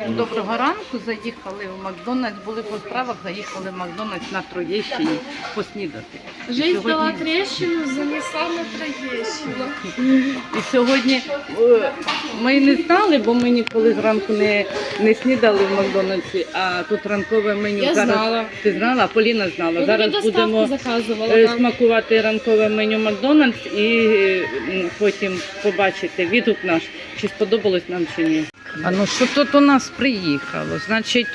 Доброго ранку. Заїхали в Макдональдс, були по справах, заїхали в Макдональдс на Троєщині поснідати. Жизнь Сьогодні- дала трещину, занесла на Троєщину. І сьогодні е, ми не знали, бо ми ніколи зранку не, не снідали в Макдональдсі, а тут ранкове меню. Я Зараз знала. ти знала, Поліна знала. Ну, Зараз будемо е, смакувати ранкове меню Макдональдс і потім побачити відгук наш, чи сподобалось нам чи ні. А ну що тут у нас приїхало? Значить,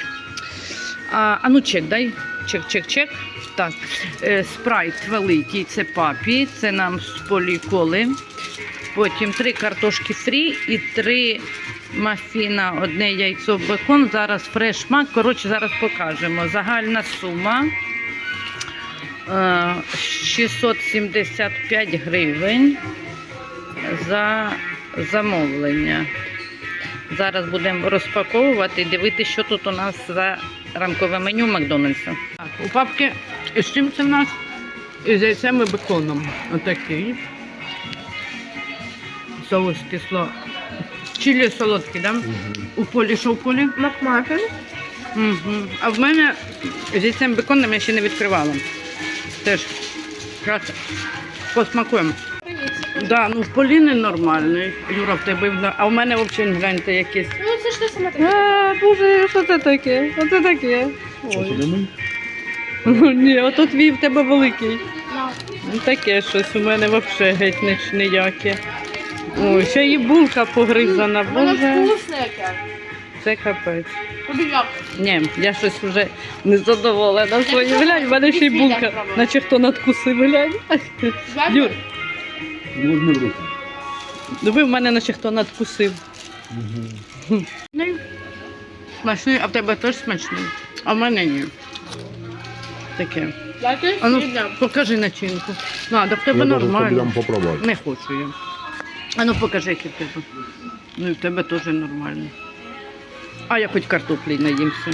а, а ну чек, дай. Чек, чек, чек. Так, е, спрайт великий, це папі, це нам з поліколи. Потім три картошки фрі і три мафіна, одне яйцо бекон. Зараз фреш-мак. Коротше, зараз покажемо. Загальна сума е, 675 гривень за замовлення. Зараз будемо розпаковувати і дивитися, що тут у нас за ранкове меню Макдональдса. Так, у папки з чим це в нас? Із яйцем і беконом. Отакий. Соус кисло. Чилі солодкий, так? Да? У полі що у полі? Макмафін. Угу. А в мене з яйцем беконом я ще не відкривала. Теж. Зараз посмакуємо. Да, ну в Поліни нормальний. Юра, в тебе, вна- а в мене взагалі гляньте якийсь. Ну, це ж ти сама така. А, боже, що це таке? Що це таке? Ой. Ну, Ні, ото твій в тебе великий. На. Ну, Таке щось у мене взагалі геть не- ніяке. Ой, ще і булка погризана, Воно боже. вкусне яке. Це капець. Ні, я щось вже не задоволена своїм. Глянь, в мене ще й булка, наче хто надкусив, глянь. Юр, Возьми в руки. диви, в мене наче хто надкусив. Ну, Смачний, а в тебе теж смачний, а в мене ні. Таке. А ну, покажи начинку. Ну, да в тебе Я даже нормально. попробовать. Не хочу я. А ну покажи, який в тебе. Ну і в тебе теж нормально. А я хоч картоплі наїмся.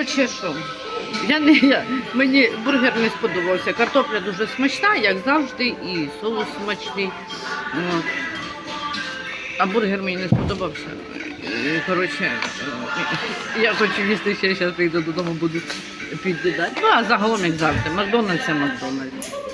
Коротше, що? Я не, я, мені бургер не сподобався. Картопля дуже смачна, як завжди, і соус смачний. А бургер мені не сподобався. Коротше, е, я хочу їсти ще зараз прийду додому, буду під'їдати. Ну, а загалом, як завжди, Макдональдс це Макдональдс.